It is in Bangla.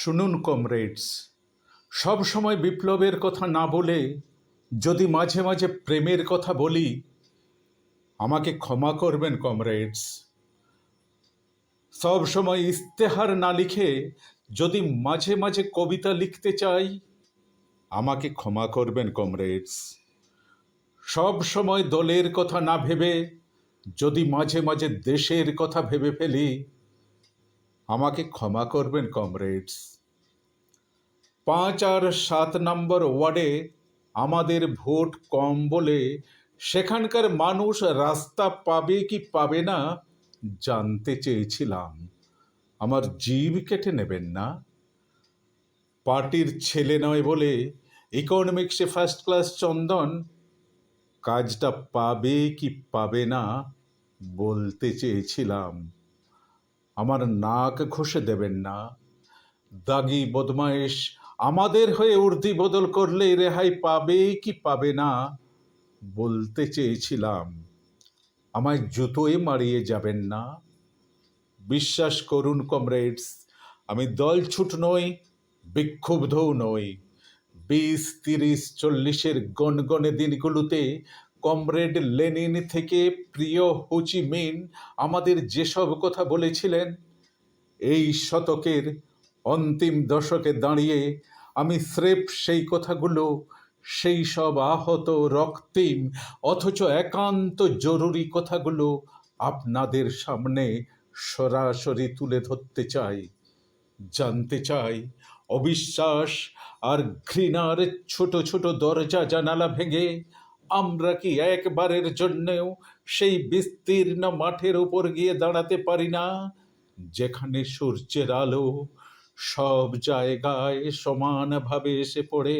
শুনুন, কমরেডস। সব সময় বিপ্লবের কথা না বলে, যদি মাঝে মাঝে প্রেমের কথা বলি, আমাকে ক্ষমা করবেন, কমরেডস। সব সময় ইস্তেহার না লিখে, যদি মাঝে মাঝে কবিতা লিখতে চাই, আমাকে ক্ষমা করবেন, কমরেডস। সব সময় দলের কথা না ভেবে, যদি মাঝে মাঝে দেশের কথা ভেবে ফেলি আমাকে ক্ষমা করবেন, কমরেডস। পাঁচ আর সাত নম্বর ওয়ার্ডে আমাদের ভোট কম বলে সেখানকার মানুষ রাস্তা পাবে কি পাবে না জানতে চেয়েছিলাম। আমার জীব কেটে নেবেন না। পার্টির ছেলে নয় বলে ইকোনমিক্সে ফার্স্ট ক্লাস চন্দন কাজটা পাবে কি পাবে না বলতে চেয়েছিলাম। আমার নাক ঘষে দেবেন না। দাগি বদমায়েশ, আমাদের হয়ে উর্দি বদল করলে রেহাই পাবে কি পাবে না? বলতে চেয়েছিলাম, আমায় জুতোয় মারিয়ে যাবেন না। বিশ্বাস করুন কমরেডস, আমি দলছুট নই, বিক্ষুব্ধও নই। বিশ, তিরিশ, চল্লিশের গনগনে দিনগুলোতে কমরেড লেনিন থেকে প্রিয় হুচি মিন আমাদের যেসব কথা বলেছিলেন, এই শতকের অন্তিম দশকে দাঁড়িয়ে আমি স্রেফ সেই কথাগুলো, সেই সব আহত রক্তিম, অথচ একান্ত জরুরি কথাগুলো আপনাদের সামনে সরাসরি তুলে ধরতে চাই, জানতে চাই। অবিশ্বাস আর ঘৃণার ছোট ছোট দরজা জানালা ভেঙে আমরা কি একবারের জন্যেও সেই বিস্তীর্ণ মাঠের উপর গিয়ে দাঁড়াতে পারি না? যেখানে সূর্যের আলো সব জায়গায় সমানভাবে এসে পড়ে